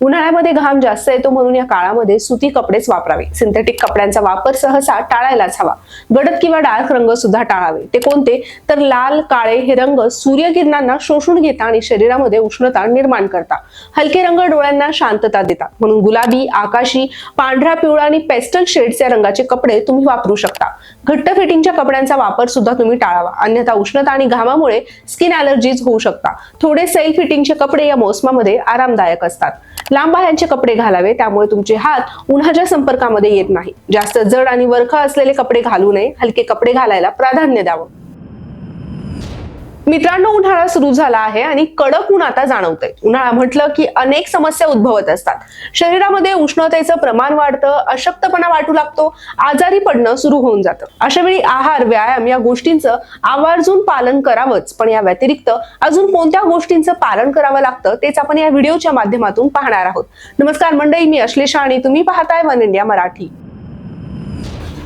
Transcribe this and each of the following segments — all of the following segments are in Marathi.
उन्हाळ्यामध्ये घाम जास्त येतो म्हणून या काळामध्ये सुती कपडेच वापरावे. सिंथेटिक कपड्यांचा वापर सहसा टाळायलाच हवा. गडद किंवा डार्क रंग सुद्धा टाळावे. ते कोणते? तर लाल काळे हे रंग सूर्यकिरणांना शोषून घेता आणि शरीरामध्ये उष्णता निर्माण करता. हलके रंग डोळ्यांना शांतता देतात म्हणून गुलाबी आकाशी पांढरा पिवळा आणि पेस्टल शेड्स या रंगाचे कपडे तुम्ही वापरू शकता. घट्ट फिटिंगच्या कपड्यांचा वापर सुद्धा तुम्ही टाळावा. अन्यथा उष्णता आणि घामामुळे स्किन अलर्जीज होऊ शकता. थोडे सेल फिटिंगचे कपडे या मोसमामध्ये आरामदायक असतात. लांब बाह्यांचे कपडे घालावे त्यामुळे तुमचे हात उन्हाच्या संपर्कामध्ये येत नाही. जास्त जड आणि वरखा असलेले कपडे घालू नये. हलके कपडे घालायला प्राधान्य द्यावं. मित्रांनो उन्हाळा सुरू झाला आहे आणि कडक ऊन आता जाणवतंय. उन्हाळा म्हटलं की अनेक समस्या उद्भवत असतात. शरीरामध्ये उष्णतेचं प्रमाण वाढतं अशक्तपणा वाटू लागतो आजारी पडणं सुरू होऊन जातं. अशा वेळी आहार व्यायाम या गोष्टींचं आवर्जून पालन करावंच पण या व्यतिरिक्त अजून कोणत्या गोष्टींचं पालन करावं लागतं तेच आपण या व्हिडिओच्या माध्यमातून पाहणार आहोत. नमस्कार मंडळी मी अश्लेषा आणि तुम्ही पाहताय वन इंडिया मराठी.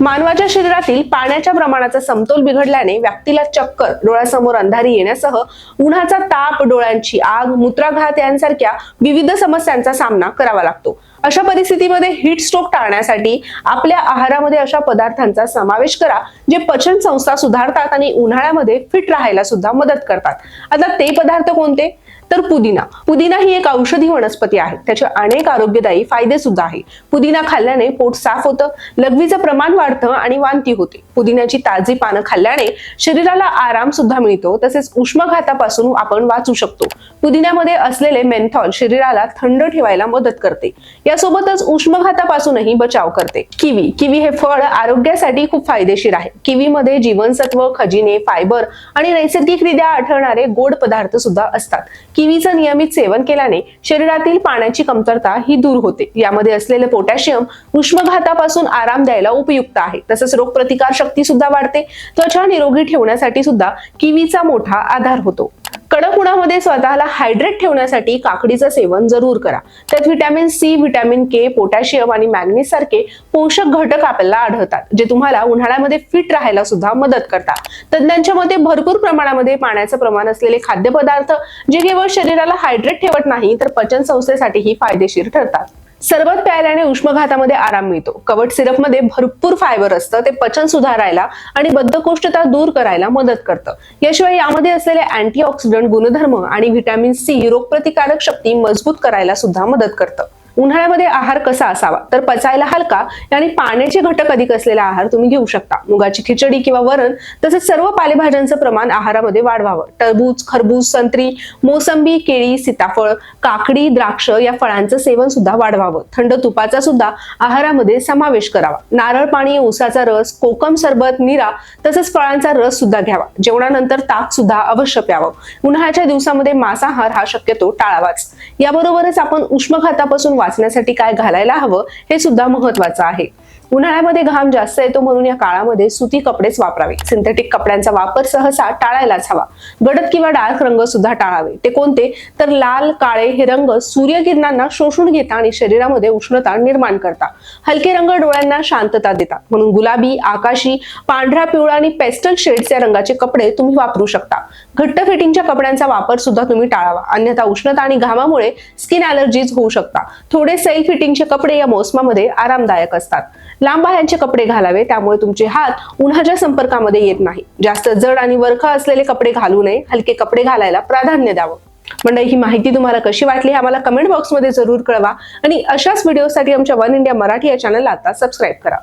मानवाच्या शरीरातील पाण्याच्या प्रमाणाचा समतोल बिघडल्याने व्यक्तीला चक्कर डोळ्यासमोर अंधारी येण्यासह उन्हाचा ताप डोळ्यांची आग मूत्राघात यांसारख्या विविध समस्यांचा सामना करावा लागतो. अशा परिस्थितीमध्ये हिट स्ट्रोक टाळण्यासाठी आपल्या आहारामध्ये अशा पदार्थांचा समावेश करा जे पचन संस्था सुधारतात आणि उन्हाळ्यामध्ये फिट राहायला सुद्धा मदत करतात. आता ते पदार्थ कोणते? तर पुदिना. पुदिना ही एक औषधी वनस्पती आहे. त्याचे अनेक आरोग्यदायी फायदे सुद्धा आहे. पुदिना खाल्ल्याने पोट साफ होतं लघवीचं प्रमाण वाढतं आणि वांती होते. पुदिन्याची ताजी पानं खाल्ल्याने शरीराला आराम सुद्धा मिळतो. तसेच उष्माघातापासून आपण वाचू शकतो. पुदिन्यामध्ये असलेले मेंथॉल शरीराला थंड ठेवायला मदत करते. यासोबतच उष्माघातापासूनही बचाव करते. किवी. किवी हे फळ आरोग्यासाठी खूप फायदेशीर आहे. किवीमध्ये जीवनसत्व खजिने फायबर आणि नैसर्गिकरित्या आढळणारे गोड पदार्थ सुद्धा असतात. किवीचं नियमित सेवन केल्याने शरीरातील पाण्याची कमतरता ही दूर होते. यामध्ये असलेले पोटॅशियम उष्माघातापासून आराम द्यायला उपयुक्त आहे. तसंच रोगप्रतिकार शक्ती सुद्धा वाढते. त्वचा निरोगी ठेवण्यासाठी सुद्धा किवीचा मोठा आधार होतो. कडक उन्हामध्ये स्वतःला हायड्रेट ठेवण्यासाठी काकडीचं सेवन जरूर करा. त्यात vitamin C vitamin K potassium आणि मॅग्नेस सारखे पोषक घटक आपल्याला आढळतात जे तुम्हाला उन्हाळ्यामध्ये फिट राहायला सुद्धा मदत करतात. तज्ज्ञांच्या मते भरपूर प्रमाणामध्ये पाण्याचं प्रमाण असलेले खाद्यपदार्थ जे केवळ शरीराला हायड्रेट ठेवत नाही तर पचन संस्थेसाठीही फायदेशीर ठरतात. सरबत प्यायल्याने उष्माघातामध्ये आराम मिळतो. कवट सिरपमध्ये भरपूर फायबर असतं ते पचन सुधारायला आणि बद्धकोष्ठता दूर करायला मदत करतं. याशिवाय यामध्ये असलेले अँटीऑक्सिडंट गुणधर्म आणि व्हिटॅमिन सी रोगप्रतिकारक शक्ती मजबूत करायला सुद्धा मदत करतं. उन्हाळ्यामध्ये आहार कसा असावा? तर पचायला हलका आणि पाण्याचे घटक अधिक असलेला आहार तुम्ही घेऊ शकता. मुगाची खिचडी किंवा वरण तसेच सर्व पालेभाज्यांचं प्रमाण आहारामध्ये वाढवावं. टरबूज खरबूज संत्री मोसंबी केळी सीताफळ काकडी द्राक्ष या फळांचं सेवन सुद्धा वाढवावं. थंड तुपाचा सुद्धा आहारामध्ये समावेश करावा. नारळ पाणी ऊसाचा रस कोकम सरबत निरा तसेच फळांचा रस सुद्धा घ्यावा. जेवणानंतर ताक सुद्धा अवश्य प्यावं. उन्हाळ्याच्या दिवसामध्ये मांसाहार हा शक्यतो टाळावाच. याबरोबरच आपण उष्मघातापासून वाचण्यासाठी काय घालायला हवं हे सुद्धा महत्वाचं आहे. उन्हाळ्यामध्ये घाम जास्त येतो म्हणून या काळामध्ये सुती कपडेच वापरावे. सिंथेटिक कपड्यांचा वापर सहसा टाळायलाच हवा. गडद किंवा डार्क रंग सुद्धा टाळावे. ते कोणते? तर लाल काळे हे रंग सूर्यकिरणांना शोषून घेता आणि शरीरामध्ये उष्णता निर्माण करता. हलके रंग डोळ्यांना शांतता देतात म्हणून गुलाबी आकाशी पांढरा पिवळा आणि पेस्टल शेड्स या रंगाचे कपडे तुम्ही वापरू शकता. घट्ट फिटिंगच्या कपड्यांचा वापर सुद्धा तुम्ही टाळावा. अन्यथा उष्णता आणि घामामुळे स्किन अलर्जीज होऊ शकता. थोडे सेल फिटिंगचे कपडे या मोसमामध्ये आरामदायक असतात. लांब बाह्यांचे कपडे घालावे त्यामुळे तुमचे हात उन्हाच्या संपर्कामध्ये येत नाही. जास्त जड आणि वर्ख असलेले कपडे घालू नये हलके कपडे घालायला प्राधान्य द्यावं. मंडळी ही माहिती तुम्हाला कशी वाटली आम्हाला कमेंट बॉक्समध्ये जरूर कळवा. आणि अशाच व्हिडिओसाठी आमच्या वन इंडिया मराठी या चॅनलला आता सबस्क्राईब करा.